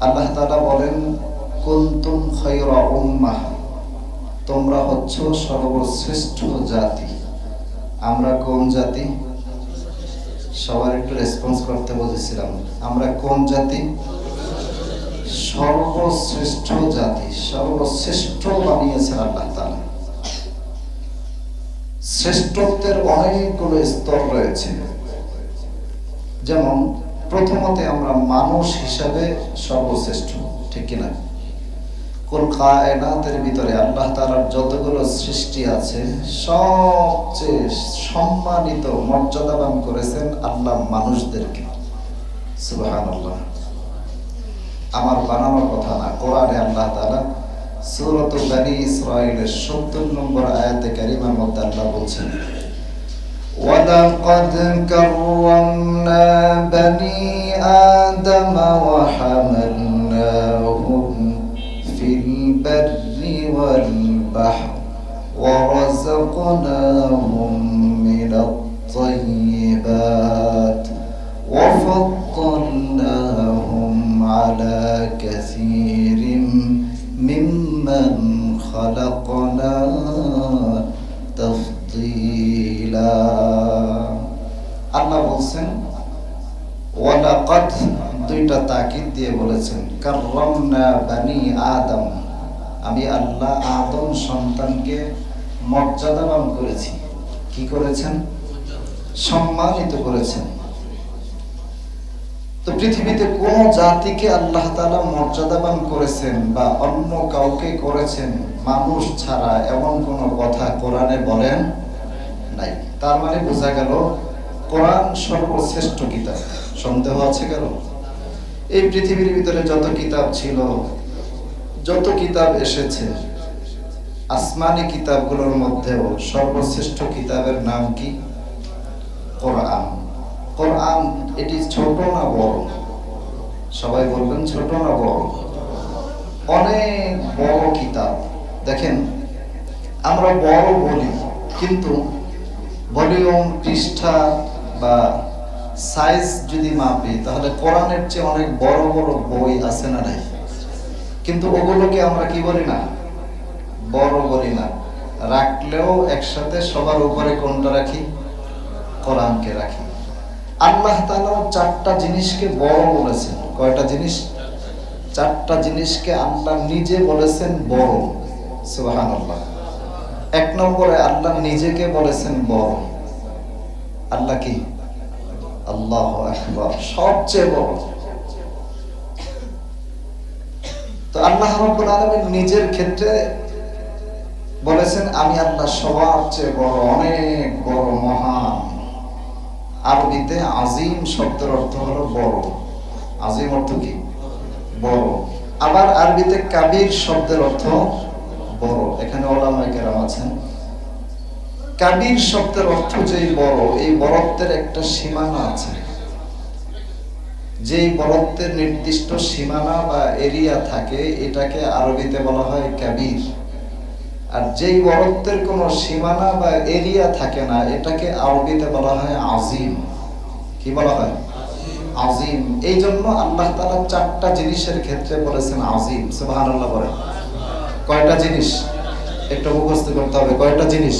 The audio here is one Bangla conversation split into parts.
আল্লাহ তাআলা বলেন, কুনতুম খায়রা উম্মাহ, তোমরা হচ্ছ সর্বশ্রেষ্ঠ জাতি। আমরা কোন জাতি? সবার একটু রেসপন্স করতে বলেছিলাম। আমরা কোন জাতি? সর্বশ্রেষ্ঠ জাতি, সর্বশ্রেষ্ঠ বানিয়েছেন আল্লাহ তাআলা। শ্রেষ্ঠত্বের অনেকগুলো স্তর রয়েছে। যেমন প্রথমতে আমরা মানুষ হিসাবে সর্বশ্রেষ্ঠ, ঠিক কিনা? কোন কায়নাতের ভিতরে আল্লাহ তাআলার যতগুলো সৃষ্টি আছে, সবচেয়ে সম্মানিত মর্যাদাবান করেছেন আল্লাহ মানুষদেরকে। সুবহানাল্লাহ। আমার বানানোর কথা না, কোরআনে আল্লাহ তাআলা সূরাত বনি ইসরাঈলের 70 নম্বর আয়াতে কারিমার মধ্যে আল্লাহ বলছেন ولقد كرمنا بني آدم وحملناهم في البر والبحر ورزقناهم من الطيبات وفضلناهم على كثير ممن خلقنا تفضيلا আল্লাহ বলছেন, ওয়ালাকাদ দুইটা তাকিদ দিয়ে বলেছেন, কাররামনা বানি আদম। আমি আল্লাহ আদম সন্তানকে মর্যাদাবান করেছি। কি করেছেন? সম্মানিত করেছেন। তো পৃথিবীতে কোন জাতিকে আল্লাহ তাআলা মর্যাদাবান করেছেন বা অন্য কাউকে করেছেন, মানুষ ছাড়া এমন কোন কথা কোরআনে বলেন নাই। তার মানে বোঝা গেল, কোরআন সর্বশ্রেষ্ঠ কিতাব। সন্দেহ আছে কেন এই পৃথিবীর ভিতরে যত কিতাব ছিল, যত কিতাব এসেছে, আসমানি কিতাবগুলোর মধ্যেও সর্বশ্রেষ্ঠ কিতাবের নাম কি? কোরআন। কোরআন, এটি ছোট না বড়? সবাই বলবেন ছোট না বড়? অনেক বড় কিতাব। দেখেন, আমরা বড় বলি, কিন্তু ভলিউম, পৃষ্ঠা বা সাইজ যদি মাপি, তাহলে কোরআনের চেয়ে অনেক বড় বড় বই আছে না নাই? কিন্তু ওগুলোকে আমরা কি বলি না? বড় বলি না। রাখলেও একসাথে সবার উপরে কোনটা রাখি? কোরআনকে রাখি। আল্লাহ তাআলা চারটা জিনিসকে বড় বলেছেন। কয়টা জিনিস? চারটা জিনিসকে আল্লাহ নিজে বলেছেন বড়। সুবহানাল্লাহ। এক নম্বরে আল্লাহ নিজেকে বলেছেন বড়। আল্লাহ কি? আল্লাহ সবচেয়ে বড়। তো আল্লাহ রাব্বুল আলামিন নিজের ক্ষেত্রে বলেছেন, আমি আল্লাহ সবার চেয়ে বড়, অনেক বড়, মহান। আরবিতে আজিম শব্দের অর্থ হলো বড়। আজিম অর্থ কি? বড়। আবার আরবিতে কাবির শব্দের অর্থ বড়। এখানে ওলামায়ে কেরাম আছেন। কাবির শব্দের অর্থ যেই বড়, এই বড়ত্বের একটা সীমানা আছে। যেই বরত্বের নির্দিষ্ট সীমানা বা এরিয়া থাকে, এটাকে আরবিতে বলা হয় কাবির। আর যেই বরত্বের কোনো সীমানা বা এরিয়া থাকে না, এটাকে আরবিতে বলা হয় আজিম। কি বলা হয়? আজিম। এই জন্য আল্লাহ তাআলা চারটা জিনিসের ক্ষেত্রে বলেছেন আজিম। সুবহানাল্লাহ বলেন। কয়টা জিনিস? একটু মুখস্থ করতে হবে, কয়টা জিনিস?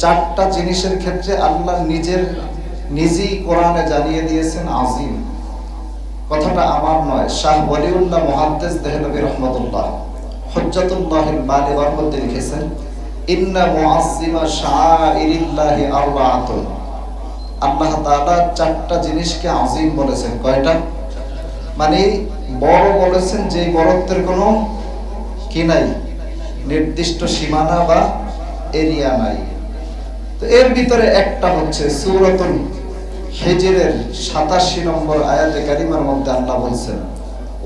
চারটা জিনিসের ক্ষেত্রে আল্লাহ নিজের, নিজেই কোরআনে জানিয়ে দিয়েছেন, আজিম। কথাটা আমার নয়, শাহ ওয়ালিউল্লাহ মুহাদ্দিস দেহলবী রহমাতুল্লাহ লিখেছেন, ইন্না মুআজ্জিমা শাআইরিল্লাহি আরবাআতুন। আল্লাহ তাআলা চারটা জিনিসকে আজিম বলেছেন, কয়টা? মানে বড় বলেছেন যে বড়ত্বের কোনো কি নাই? নির্দিষ্ট সীমানা বা এরিয়া নাই। তো এর ভিতরে একটা হচ্ছে সূরাতুল হিজরের 87 নম্বর আয়াতে কারিমার মধ্যে আল্লাহ বলছেন,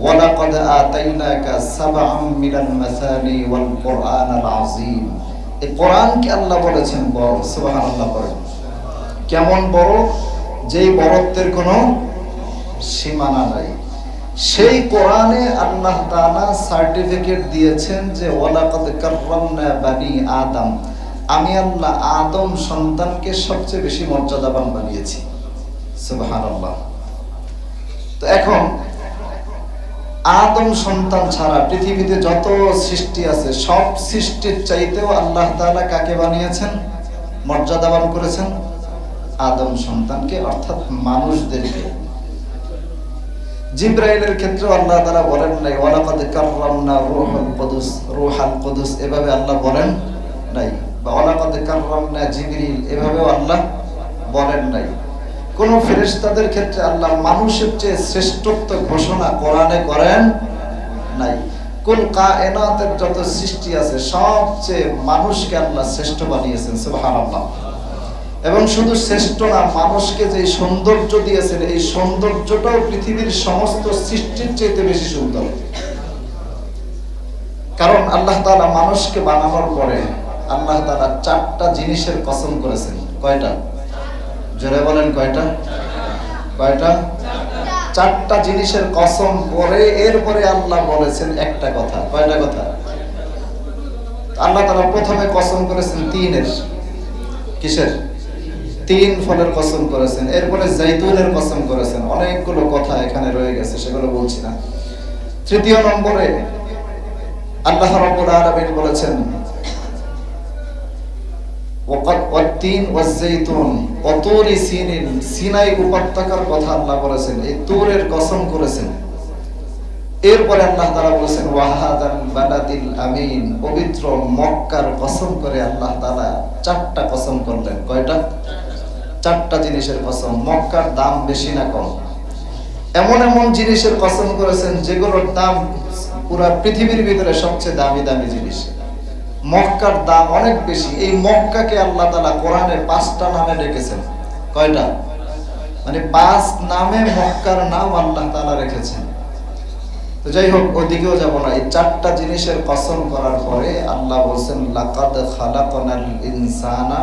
ওয়ালাকাদ আতাইনাকা সাবআম মিনাল মাসানি ওয়াল কুরআনাল আযীম। এই কোরআনকে আল্লাহ বলেছেন? বড়, সুবহানাল্লাহ বলেন কেমন বড়? যেই বড়ত্বের কোনো সীমানা নাই। সেই কোরআনে আল্লাহ তাআলা সার্টিফিকেট দিয়েছেন যে, ওয়ালাকাদ কাররামনা বানি আদম। আমি আল্লাহ আদম সন্তানকে সবচেয়ে বেশি মর্যাদাবান বানিয়েছি। সুবহানাল্লাহ। তো এখন, আদম সন্তান ছাড়া পৃথিবীতে যত সৃষ্টি আছে, সব সৃষ্টির চাইতেও আল্লাহ তাআলা কাকে বানিয়েছেন? মর্যাদাবান করেছেন। আদম সন্তানকে, অর্থাৎ মানুষদেরকে। জিব্রাইলের ক্ষেত্রে আল্লাহ তাআলা বলেন নাই, ওয়ালাকাদ কাররামনা রূহুল কুদুস রূহাল কুদুস, এভাবে আল্লাহ বলেন নাই, বা ওয়ালাকাদ কাররামনা জিবরিল এভাবেও আল্লাহ বলেন নাই। কোন ফেরেশতাদের ক্ষেত্রে আল্লাহ মানুষের চেয়ে শ্রেষ্ঠত্ব ঘোষণা কোরআনে করেন নাই। কুল কায়নাতের যত সৃষ্টি আছে, সবচেয়ে মানুষকে আল্লাহ শ্রেষ্ঠ বানিয়েছেন, সুবহানাল্লাহ। এবং শুধু শ্রেষ্ঠ না, মানুষকে যে সৌন্দর্য দিয়েছেন, এই সৌন্দর্যটাও পৃথিবীর সমস্ত সৃষ্টির চাইতে বেশি সুন্দর। কারণ আল্লাহ তাআলা মানুষকে বানানোর পরে আল্লাহ তাআলা চারটা জিনিসের কসম করেছেন। কয়টা? জোরে বলেন কয়টা? কয়টা? চারটা জিনিসের কসম করে এরপরে আল্লাহ বলেছেন একটা কথা। কয়টা কথা? আল্লাহ তাআলা প্রথমে কসম করেছেন তিনের। কিসের? তিন ফলের কসম করেছেন, এরপরে জাইতুনের কসম করেছেন। অনেকগুলো কথা এখানে রয়ে গেছে, সেগুলো বলছি না। তৃতীয় নম্বরে আল্লাহ রাব্বুল আলামিন বলেছেন সিনাই উপত্যকার কথা আল্লাহ বলেছেন, এই তুরের কসম করেছেন। এরপরে আল্লাহ তাআলা বলেছেন ওয়াহাদাল বালাদিল আমিন। পবিত্র মক্কার কসম করে আল্লাহ তাআলা চারটা কসম করলেন। কয়টা? চারটা জিনিসের কসম, মক্কার দাম বেশি না কম? এমন এমন জিনিসের কসম করেছেন যেগুলোর দাম পুরা পৃথিবীর ভিতরে সবচেয়ে দামি দামি জিনিস। মক্কার দাম অনেক বেশি। এই মক্কাকে আল্লাহ তালা কোরআনে পাঁচটা নামে ডেকেছেন। কয়টা? মানে পাঁচ নামে মক্কার নাম আল্লাহ তালা রেখেছেন। তো যাই হোক ওদিকেও যাব না। এই চারটা জিনিসের কসম করার পরে আল্লাহ বলছেন, লাকাদ খালাকনাল ইনসানা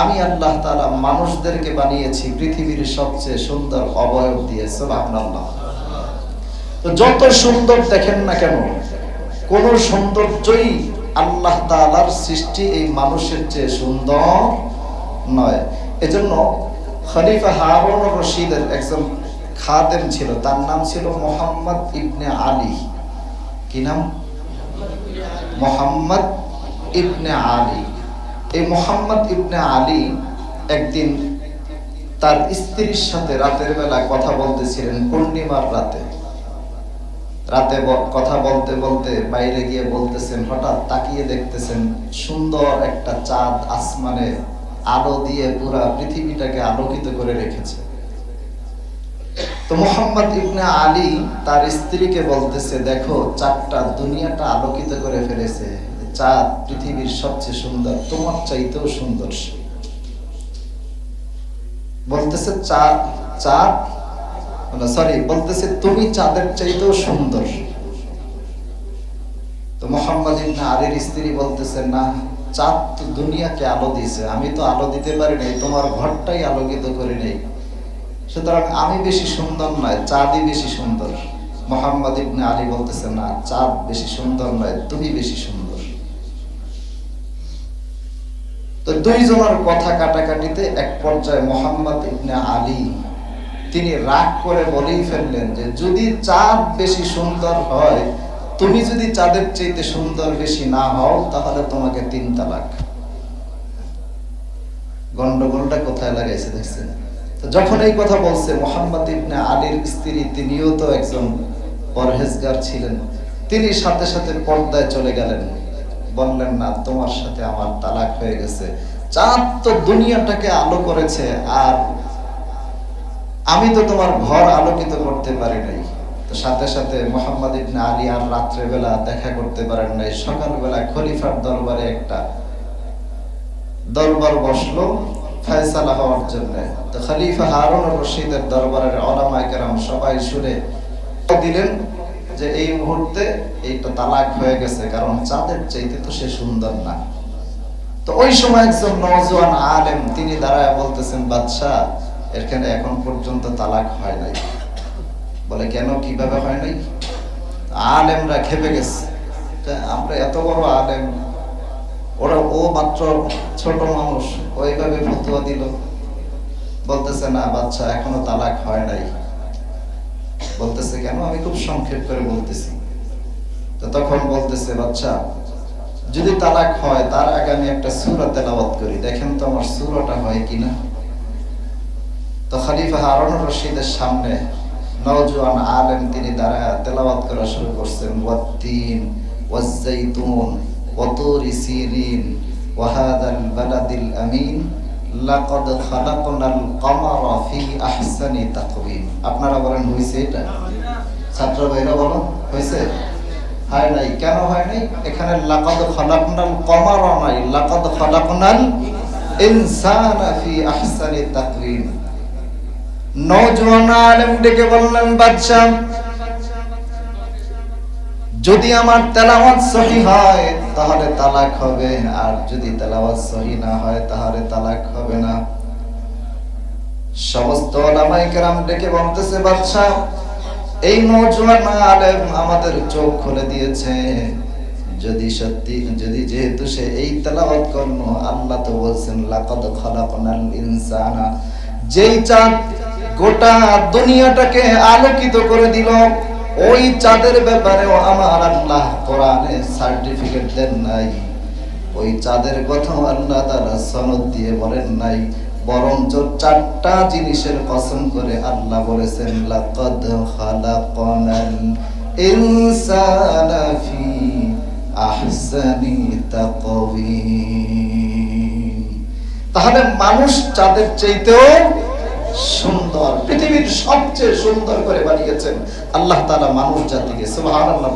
আমি আল্লাহ তাআলা মানুষদেরকে বানিয়েছি পৃথিবীর সবচেয়ে সুন্দর অবয়ব দিয়ে, সুবহানাল্লাহ। তো যত সুন্দর দেখেন না কেন, কোন সৌন্দর্যই আল্লাহ তাআলার সৃষ্টি এই মানুষের চেয়ে সুন্দর নয়। এজন্য খলিফা হারুন রশিদের একজন খাদেম ছিল, তার নাম ছিল মোহাম্মদ ইবনে আলী। কি নাম? মোহাম্মদ ইবনে আলী। এই মোহাম্মদ ইবনে আলী একদিন তার স্ত্রীর সাথে রাতের বেলা কথা বলতেছিলেন পূর্ণিমার রাতে। রাতে কথা বলতে বলতে বাইরে গিয়ে বলতেছেন, হঠাৎ তাকিয়ে দেখতেছেন সুন্দর একটা চাঁদ আসমানে আলো দিয়ে পুরা পৃথিবীটাকে আলোকিত করে রেখেছে। তো মোহাম্মদ ইবনে আলী তার স্ত্রীকে বলতেছে, দেখো চারটা দুনিয়াটা আলোকিত করে ফেলেছে। চাঁদ পৃথিবীর সবচেয়ে সুন্দর, তোমার চাইতেও সুন্দর বলতেছে চাঁদ চাঁদ? সরি বলতেছে তুমি চাঁদের চাইতেও সুন্দর তো মোহাম্মদ ইবনে আলীর স্ত্রী বলতেছে, না, চাঁদ তো দুনিয়াকে আলো দিয়েছে, আমি তো আলো দিতে পারি নাই, তোমার ঘরটাই আলোকিত করি নেই। সুতরাং আমি বেশি সুন্দর নয়, চাঁদই বেশি সুন্দর। মোহাম্মদ ইবনে আলী বলতেছে, না, চাঁদ বেশি সুন্দর নয়, তুমি বেশি সুন্দর। তো দুইজনের কথা কাটাকাটিতে এক পর্যায়ে মোহাম্মদ ইবনে আলী, তিনি রাগ করে বলেই ফেললেন যে, যদি চাঁদ বেশি সুন্দর হয়, তুমি যদি চাঁদের চাইতে সুন্দর বেশি না হও, তাহলে তোমাকে তিন তালাক। গন্ডগোলটা কোথায় লাগাইছে দেখছেন? যখন এই কথা বলছে, মোহাম্মদ ইবনে আলীর স্ত্রী, তিনিও তো একজন পরহেজগার ছিলেন। তিনি সাথে সাথে পর্দায় চলে গেলেন। বললেন, না, তোমার সাথে আমার তালাক হয়ে গেছে। চাঁদ তো দুনিয়াটাকে আলো করেছে, আর আমি তো তোমার ঘর আলোকিত করতে পারি নাই। সাথে সাথে মোহাম্মদ ইবনে আলী আর রাত্রে বেলা দেখা করতে পারেন নাই। সকালবেলা খলিফার দরবারে একটা দরবার বসল ফয়সালা হওয়ার জন্য। তো খলিফা হারুন রশিদের দরবারের ওলামায়ে কেরাম সবাই শুনে দিলেন যে এই মুহূর্তে এইটা তালাক হয়ে গেছে, কারণ চাঁদের চাইতে তো সে সুন্দর না। তো ওই সময় একজন নওজোয়ান আলেম, তিনি দাঁড়ায় বলতেছেন বাদশাহ এখানে এখন পর্যন্ত তালাক হয় নাই। বলে, কেন? কীভাবে হয় নাই? আলেমরা খেপে গেছে। আমরা এত বড় আলেম, ওরা ও মাত্র ছোট মানুষ, ওইভাবে ফতুয়া দিল। বলতেছে, না বাচ্চা এখনও তালাক হয় নাই। বলতেছে, কেন? আমি খুব সংক্ষেপ করে বলতেছি। তো তখন বলতেছে, বাচ্চা, যদি তালাক হয়, তার আগে আমি একটা সুরা তেলাওয়াত করি। দেখেন তো আমার সুরাটা হয় কিনা তো খালিফা হারুন রশিদের সামনে নওজোয়ান আলেম তিনি দ্বারা তেলাওয়াত করা শুরু করছেন ওয়াদ্দিন ওয়াজ্জাইতুন ওয়াতুরি সিরিন ওয়াহাদাল বালাদিল আমিন লাকাদ খালাকনাল কামারা ফি আহসানি তাকওয়িম। আপনারা বলেন, হইছে এটা? ছাত্র ভাইরা বলো, হইছে? হয় নাই। কেন হয় নাই? এখানে লাকাদ খালাকনাল কামারা নাই। লাকাদ খালাকনাল ইনসানা ফি আহসানি তাকওয়িম। নওজোয়ান আলেম ডেকে বললেন, বাদশাহ যদি আমার তেলাওয়াত সহি হয়, তাহলে তালাক হবে। আর যদি তেলাওয়াত সহি না হয়, তাহলে তালাক হবে না। সমস্ত ওলামাই কেরাম ডেকে বলতেছে বাদশাহ এই নওজোয়ান আলেম আমাদের চোখ খুলে দিয়েছে। যদি সত্যি, যদি যেহেতু সে এই তেলাওয়াত করল, আল্লাহ তো বলছেন, লাকাদ খালাকনাল ইনসানা। যেই চাঁদ গোটা দুনিয়াটাকে আলোকিত করে দিল ওই চাঁদের ব্যাপারেও আমার আল্লাহ কোরআনে সার্টিফিকেট দেন নাই। ওই চাঁদের কথা আল্লাহ তারা সনদ দিয়ে বলেন নাই। বরঞ্চ চারটা জিনিসের কসম করে আল্লাহ বলেছেন, লাকাদ খালাকনাল ইনসানা ফি আহসানি তাকওয়িম। তাহলে মানুষ চাঁদের চাইতেও সুন্দর, পৃথিবীর সবচেয়ে সুন্দর করে বানিয়েছেন আল্লাহ তাআলা মানুষ জাতিকে, সুবহানাল্লাহ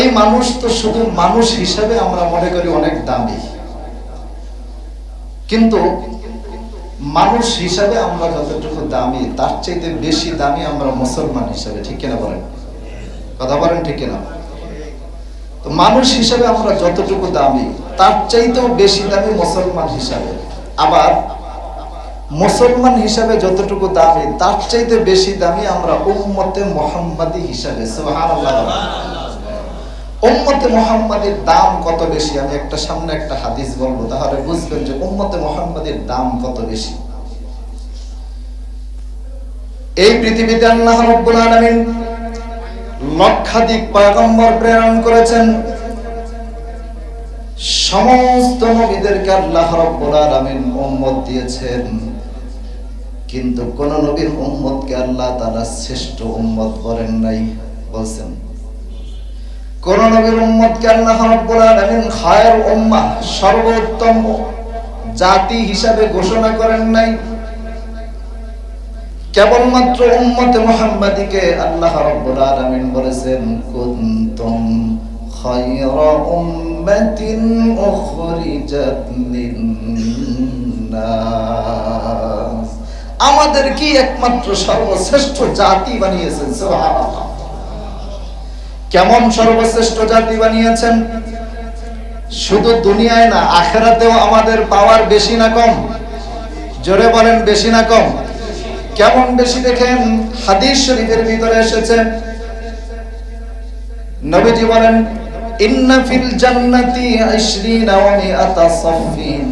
এই মানুষ তো শুধু মানুষ হিসেবে আমরা মনে করি অনেক দামি। কিন্তু মানুষ হিসাবে আমরা যতটুকু দামি, তার চাইতে বেশি দামি আমরা মুসলমান হিসাবে, ঠিক কিনা বলেন? কথা বলেন ঠিক কিনা? তো মানুষ হিসাবে আমরা যতটুকু দামি, তার চাইতেও বেশি দামি মুসলমান হিসাবে। আবার মুসলমান হিসাবে যতটুকু দামি, তার চাইতে বেশি দামি আমরা উম্মতে মোহাম্মদী হিসাবে উম্মতে মোহাম্মদের দাম কত বেশি? আমি একটা সামনে একটা হাদিস বলব, তাহলে বুঝবেন যে উম্মতে মোহাম্মদের দাম কত বেশি। এই পৃথিবীতে আল্লাহ রাব্বুল আলামিন লক্ষাধিক পয়গম্বর প্রেরণ করেছেন। সমস্ত নবীদেরকে আল্লাহ রাব্বুল আলামিন উম্মত দিয়েছেন। কিন্তু কোন নবীর উম্মতকে আল্লাহ তাআলা শ্রেষ্ঠ উম্মত করেন নাই, বলছেন। কোন নবীর উম্মতকে আল্লাহ রাব্বুল আলামিন খায়ের উম্মাহ, সর্বোত্তম জাতি হিসাবে ঘোষণা করেন নাই। কেবলমাত্র উম্মতে মুহাম্মাদিকে আল্লাহ রাব্বুল আলামিন বলেছেন, কুনতুম খায়রা উম্মাতিন উখরিজাত লিন-নাস আমাদের কি একমাত্র সর্বশ্রেষ্ঠ জাতি বানিয়েছেন? কেমন সর্বশ্রেষ্ঠ জাতি বানিয়েছেন? শুধু দুনিয়ায় না, আখেরাতেও আমাদের পাওয়ার বেশি না কম? জোরে বলেন, বেশি না কম? কেমন বেশি দেখেন? হাদিস শরীফের ভিতরে এসেছে। নবীজি বলেন, ইন্না ফিল জান্নাতি 20 ওয়া মিআতা সাফিন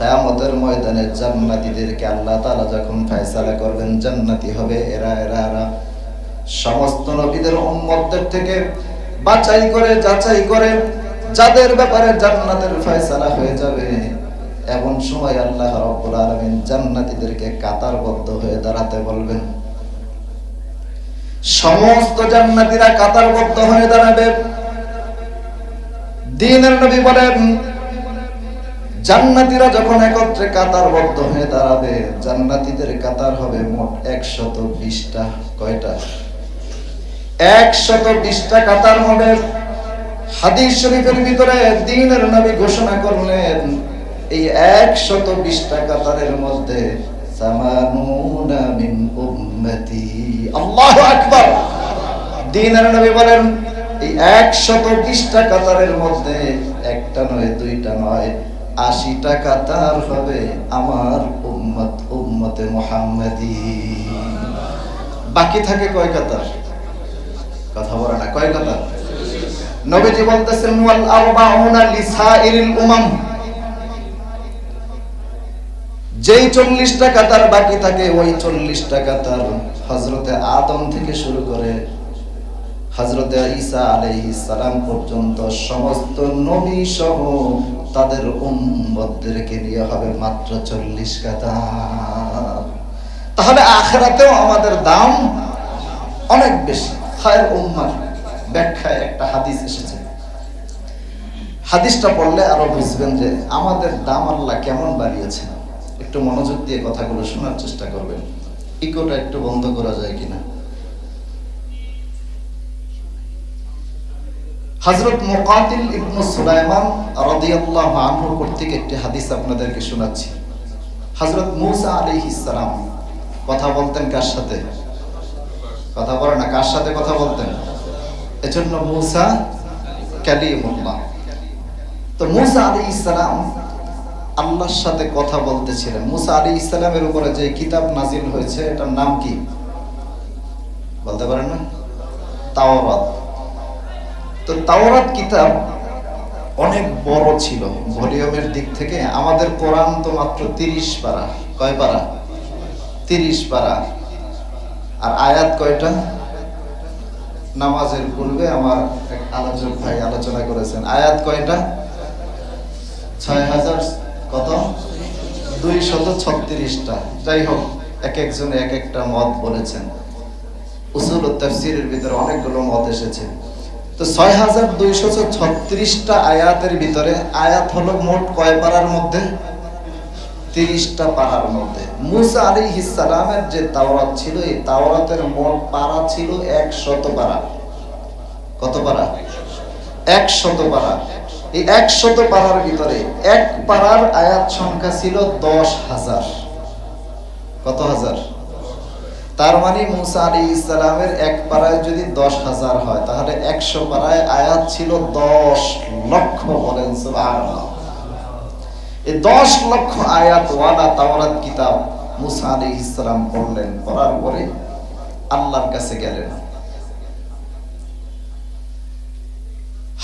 কিয়ামতের ময়দানে জান্নাতীদেরকে আল্লাহ তাআলা যখন ফয়সালা করবেন, জান্নাতি হবে এরা এরা এরা। সমস্ত নবীদের উম্মতদের থেকে বাছাই করে, যাচাই করে যাদের ব্যাপারে জান্নাতের ফয়সালা হয়ে যাবে। এমন সময় আল্লাহ রাব্বুল আলামিন জান্নাতীদেরকে কাতারবদ্ধ হয়ে দাঁড়াতে বলবেন। সমস্ত জান্নাতীরা কাতারবদ্ধ হয়ে দাঁড়াবে। দিনের নবী বলেন জান্নাতীরা যখন একত্রে কাতারবদ্ধ হয়ে দাঁড়াবে, জান্নাতীদের কাতার হবে মোট একশত বিশটা কয়টা? একশত বিশটা কাতার হবে। হাদিস শরীফের ভিতরে দিনের নবী ঘোষণা করলেন, এই একশত বিশটা কাতারের মধ্যে দিনের নবী বলেন, এই একশত বিশটা কাতারের মধ্যে একটা নয়, দুইটা নয়। আশিটা কাতার হবে আমার উম্মত, উম্মতে মোহাম্মদী। বাকি থাকে কয় কাতার? কথা বলে না, কয় কাতার? নবীজি বলতেছেন, ওয়াল আরবাউনা লিসাইরিল উমাম। যেই চল্লিশ টাকা তার বাকি থাকে, ওই চল্লিশ টাকা তার হজরতে আদম থেকে শুরু করে হজরতে ঈসা সালাম পর্যন্ত সমস্ত নবী সহ তাদের উম্মতদেরকে নিয়ে হবে মাত্র চল্লিশ কাতা তাহলে আখেরাতেও আমাদের দাম অনেক বেশি। খায়ের উম্মার ব্যাখ্যায় একটা হাদিস এসেছে। হাদিসটা পড়লে আরও বুঝবেন যে আমাদের দাম আল্লাহ কেমন বাড়িয়েছে একটু মনোযোগ দিয়ে কথাগুলো শোনার চেষ্টা করবেন। ইকোটা একটু বন্ধ করা যায় কিনা? হযরত মুকাতিল ইবনু সুলাইমান রাদিয়াল্লাহু আনহু কর্তৃক একটি হাদিস আপনাদেরকে শোনাচ্ছি। হযরত মূসা আলাইহিস সালাম, কথা বলতেন কার সাথে? কথা বলে না, কার সাথে কথা বলতেন? এজন্য মূসা কালিমুল্লাহ। তো মুসা আলাইহিস সালাম আল্লাহর সাথে কথা বলতেছিলেন। মুসা আলী ইসলামের উপরে যে কিতাব নাজিল হয়েছে, এটার নাম কি? বলতে পারেন না? তাওরাত। তো তাওরাত কিতাব অনেক বড় ছিল। ভলিউমের দিক থেকে আমাদের কোরআন তো মাত্র তিরিশ পারা। কয় পারা? তিরিশ পারা। আর আয়াত কয়টা? নামাজের পূর্বে আমার এক আলোচক ভাই আলোচনা করেছেন। আয়াত কয়টা? ছয় হাজার কত? দুই শত ছত্রিশটা। যাই হোক, এক একজনে এক একটা মত বলেছেন। উসুল তাফসিরের ভিতরে অনেকগুলো মত এসেছে। তো ছয় হাজার দুইশত ছত্রিশটা আয়াতের ভিতরে আয়াত হলো মোট কয় পাড়ার মধ্যে? তিরিশটা পাড়ার মধ্যে। মুসা আলী ইসালামের যে তাওরাত ছিল, এই তাওরাতের মোট পাড়া ছিল একশত পাড়া। কত পাড়া? একশত পাড়া। এই একশত পাড়ার ভিতরে এক পাড়ার আয়াত সংখ্যা ছিল দশ হাজার। কত হাজার? তার মানে মুসা আলী ইসলামের এক পাড়ায় যদি দশ হাজার হয়, তাহলে একশো পাড়ায় আয়াত ছিল দশ লক্ষ বলেন এই দশ লক্ষ আয়াত ওয়ালা তাওরাত, কিতাব মুসা আলী ইসলাম পড়লেন, পড়ার পরে আল্লাহর কাছে গেলেন।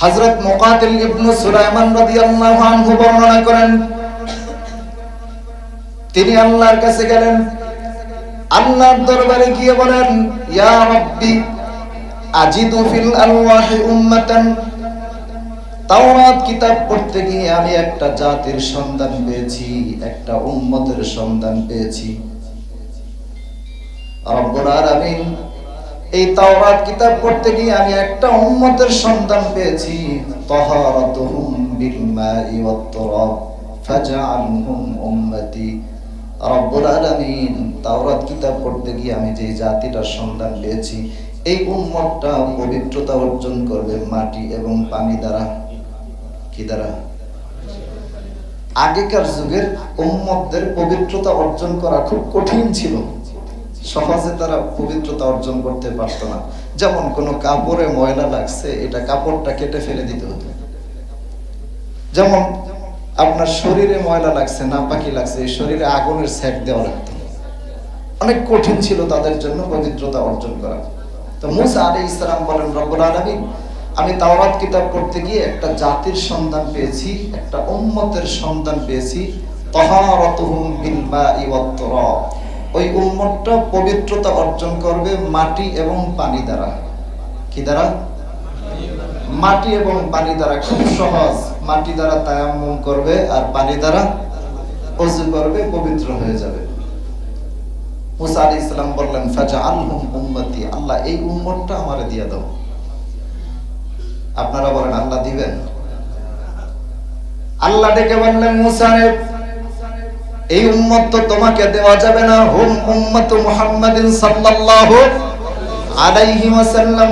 হযরত মুকাতিল ইবনে সুলাইমান রাদিয়াল্লাহু আনহু বর্ণনা করেন, তিনি আল্লাহর কাছে গেলেন। আল্লাহর দরবারে গিয়ে বলেন, ইয়া রাব্বি, আজিদু ফিল আলওয়াহি উম্মাতান। তাওরাত কিতাব পড়তে গিয়ে আমি একটা জাতির সন্ধান পেয়েছি, একটা উম্মতের সন্ধান পেয়েছি। রব্বুল আলামিন, এই তাওরাত কিতাব পড়তে গিয়ে আমি একটা উম্মতের সন্ধান পেয়েছি, তাহারাতুহুম বিল মাই ওয়াত তুরাব ফাজআলহুম উম্মতি। রব্বুল আলামিন তাওরাত কিতাব পড়তে গিয়ে আমি যে জাতিটার সন্ধান পেয়েছি, এই পবিত্রতা অর্জন করবে মাটি এবং পানি দ্বারা। কি দ্বারা? আগেকার যুগের উম্মতদের পবিত্রতা অর্জন করা খুব কঠিন ছিল। সহজে তারা পবিত্রতা অর্জন করতে পারত না। যেমন কোনো কাপড়ে ময়লা লাগছে, এটা কাপড়টা কেটে ফেলে দিতে হতো। যেমন আপনার শরীরে ময়লা লাগছে, নাপাকি লাগছে, এই শরীরে আগুনের সেট দেওয়া লাগতো। অনেক কঠিন ছিল তাদের জন্য পবিত্রতা অর্জন করা। তো মুসা আলী ইসলাম বলেন, রব্বুল আলমী আমি তাওরাত কিতাব পড়তে গিয়ে একটা জাতির সন্ধান পেয়েছি, একটা উম্মতের সন্ধান পেয়েছি ওই উম্মতটা পবিত্রতা অর্জন করবে মাটি এবং পানি দ্বারা। কি দ্বারা? মাটি এবং পানি দ্বারা। খুব সহজ। মাটি দ্বারা তায়াম্মুম করবে আর পানি দ্বারা অজু করবে, পবিত্র হয়ে যাবে। মুসা আলী ইসলাম বললেন ফাজা উম্মতি, আল্লাহ এই উম্মতটা আমারে দিয়ে দাও। আপনারা বলেন, আল্লাহ দিবেন? আল্লাহ ডেকে বললেন, মুসা রে, এই উম্মত তো তোমাকে দেওয়া যাবে না। হুম উম্মত মুহাম্মাদিন সাল্লাল্লাহু আলাইহি ওয়াসাল্লাম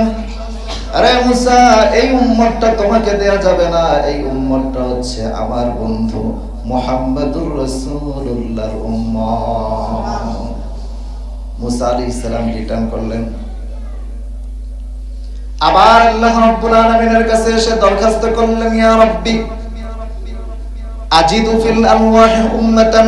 আরে মুসা, এই উম্মতটা তোমাকে দেওয়া যাবে না। এই উম্মতটা হচ্ছে আমার বন্ধু মুহাম্মাদুর রাসূলুল্লাহর উম্মত। মুসা আলাইহিস সালাম রিটার্ন করলেন। আবার আল্লাহ রাব্বুল আলামিনের কাছে এসে দরখাস্ত করলেন, ইয়া রাব্বি, আজিদু ফিল আলওয়াহি উম্মাতান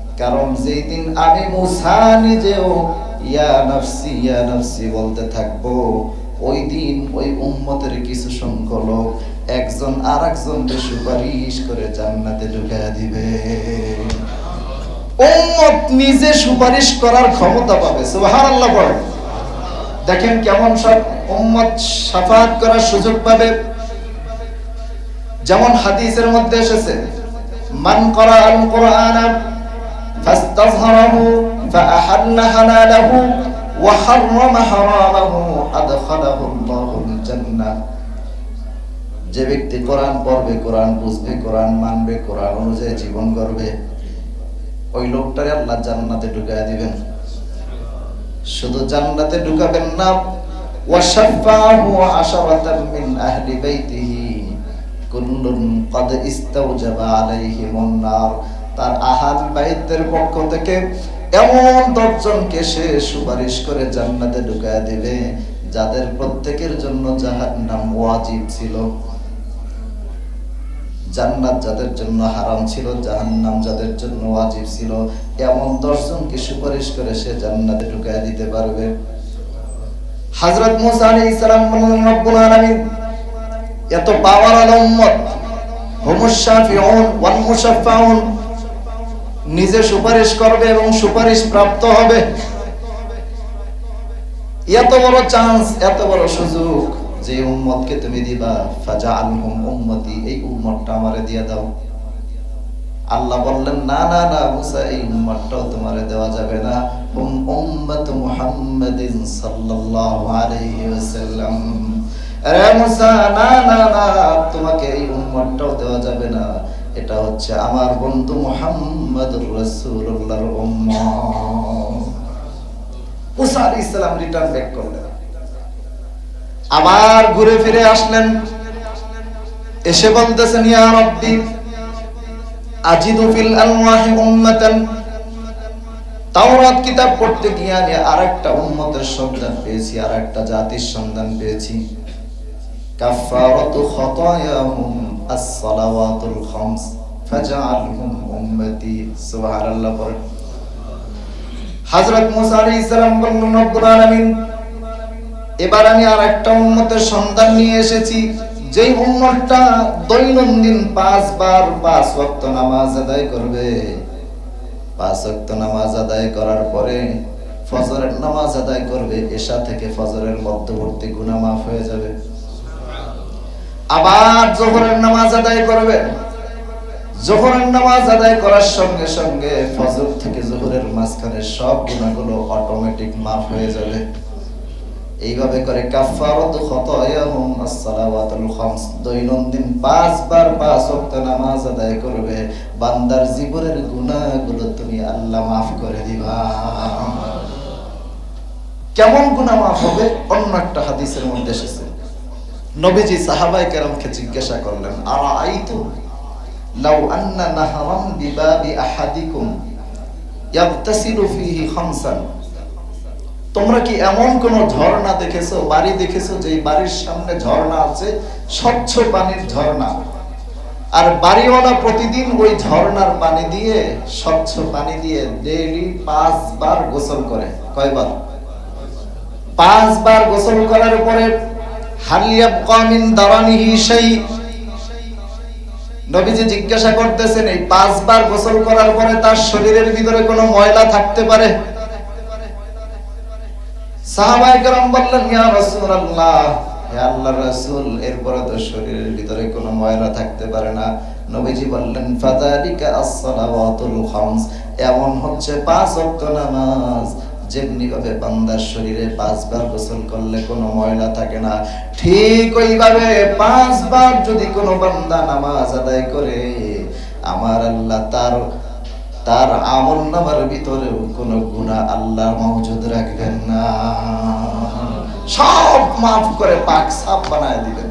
কারণ যেই দিন আমি মুসা নিজেও, ইয়া নফসি ইয়া নফসি বলতে থাকব ওই দিন ওই উম্মতের কিছু সংখ্যক লোক একজন আর একজনকে সুপারিশ করে জান্নাতে ঢুকাইয়া দিবে। উম্মত নিজে সুপারিশ করার ক্ষমতা পাবে দেখেন কেমন সব উম্মত সাফাত করার সুযোগ পাবে। যেমন হাদিসের মধ্যে এসেছে, মান করা আল কোরআন হালালাহু ওয়া হাররামা হারামাহু আদখালাহু আল্লাহুল জান্নাহ যে ব্যক্তি কোরআন পড়বে, কোরআন বুঝবে, কোরআন মানবে, কোরআন অনুযায়ী জীবন করবে, ওই লোকটারে আল্লাহ জান্নাতে ঢুকায় দিবেন। শুধু জান্নাতে ঢুকাবেন না, ওয়াশাফাহু আশারাতাম মিন আহলি বাইতিহি, কুল্লুন তার আহাল বাইতের পক্ষ থেকে এমন দশজনকে সে সুপারিশ করে জান্নাতে ঢুকায় দিবে, যাদের প্রত্যেকের জন্য জাহান্নাম ওয়াজিব ছিল। জান্নাত যাদের জন্য হারাম ছিল, জাহান্নাম যাদের জন্য ওয়াজিব ছিল, এমন দশজনকে সুপারিশ করে সে জান্নাতে ঢুকায় দিতে পারবে। হযরত মুসা আলাইহিস সালাম বললেন, রব্বুল আলামিন, এত পাওয়ার আল উম্মত হুমুস শাফিউন ওয়াল মুশাফফাউন নিজে সুপারিশ করবে এবং সুপারিশ প্রাপ্ত হবে। এত বড় চান্স এত বড় সুযোগ যে উম্মতকে তুমি দিবা। ফাজআলহুম উম্মতি, এই উম্মতটা আমারে দিয়ে দাও। আল্লাহ বললেন, না না না, মুসা, এই উম্মতটাও তোমারে দেওয়া যাবে না। উম, উম্মত মুহাম্মাদিন সাল্লাল্লাহু আলাইহি ওয়াসাল্লাম। আরে মুসা, না না না, তোমাকে এই উম্মতটাও দেওয়া যাবে না। এটা হচ্ছে আমার বন্ধু মুসা আলাইহিস সালাম রিটার্ন ব্যাক করলেন। আবার ঘুরে ফিরে আসলেন। এসে বলতেছেন, ইয়া আজিদু ফিল উম্মাতান। তাওরাত কিতাব পড়তে গিয়ে আমি আরেকটা উম্মতের সন্ধান পেয়েছি, আরেকটা জাতির সন্ধান পেয়েছি। কাফারাতু খাতায়াহুম আস-সালাওয়াতুল খামস ফাজআলহুম উম্মতি সুবহানাল্লাহ পড়েন হযরত মুসা আলাইহিস সালাম বললেন রব্বুল এবার আমি আর একটা উম্মতের সন্ধান নিয়ে এসেছি, যেই উম্মতটা দৈনন্দিন পাঁচবার পাঁচ ওয়াক্ত নামাজ আদায় করবে। পাঁচ ওয়াক্ত নামাজ আদায় করার পরে ফজরের নামাজ আদায় করবে, এশা থেকে ফজরের মধ্যবর্তী গুনাহ মাফ হয়ে যাবে। আবার জোহরের নামাজ আদায় করবে। জোহরের নামাজ আদায় করার সঙ্গে সঙ্গে ফজর থেকে জোহরের মাঝখানে সব গুণাগুলো অটোমেটিক মাফ হয়ে যাবে। এইভাবে করে কাফারাতু খাতায়াহুম as-সালাওয়াতুল খামস। দৈনন্দিন পাঁচবার পাঁচ ওয়াক্ত নামাজ আদায় করবে। বান্দার জীবনের গুনাহগুলো তুমি আল্লাহ মাফ করে দিবা। কেমন গুনাহ মাফ হবে? অন্য একটা হাদিসের মধ্যে এসেছে। নবীজি সাহাবায়ে কেরামকে জিজ্ঞাসা করলেন আর আইতু লাউ আন্না নাহরান বিবাবি আহাদিকুম ফীহি খামসান। তোমরা কি এমন কোন ঝর্ণা দেখেছ, বাড়ি দেখেছ যে বাড়ির সামনে ঝর্ণা আছে, স্বচ্ছ পানির ঝর্ণা? আর বাড়িওয়ালা প্রতিদিন ওই ঝর্ণার পানি দিয়ে, স্বচ্ছ পানি দিয়ে ডেইলি পাঁচবার গোসল করে। কয়বার? পাঁচবার গোসল করার পরে জিজ্ঞাসা করতেছেন, এই পাঁচবার গোসল করার পরে তার শরীরের ভিতরে কোনো ময়লা থাকতে পারে? এরপরে তো শরীরের ভিতরে কোনো ময়লা থাকতে পারে না। নবীজি বললেন ফাদালিকা as-সালাওয়াতুল খামস, এমন হচ্ছে পাঁচ ওয়াক্ত নামাজ। যেমনি ভাবে বান্দার শরীরে পাঁচবার গোসল করলে কোনো ময়লা থাকে না। ঠিক ওইভাবে পাঁচবার যদি কোনো বান্দা নামাজ আদায় করে, আমার আল্লাহ তার তার আমল নামার ভিতরেও কোনো গুণা আল্লাহ মজুদ রাখবেন না। সব মাফ করে পাক সাফ বানায় দিবেন।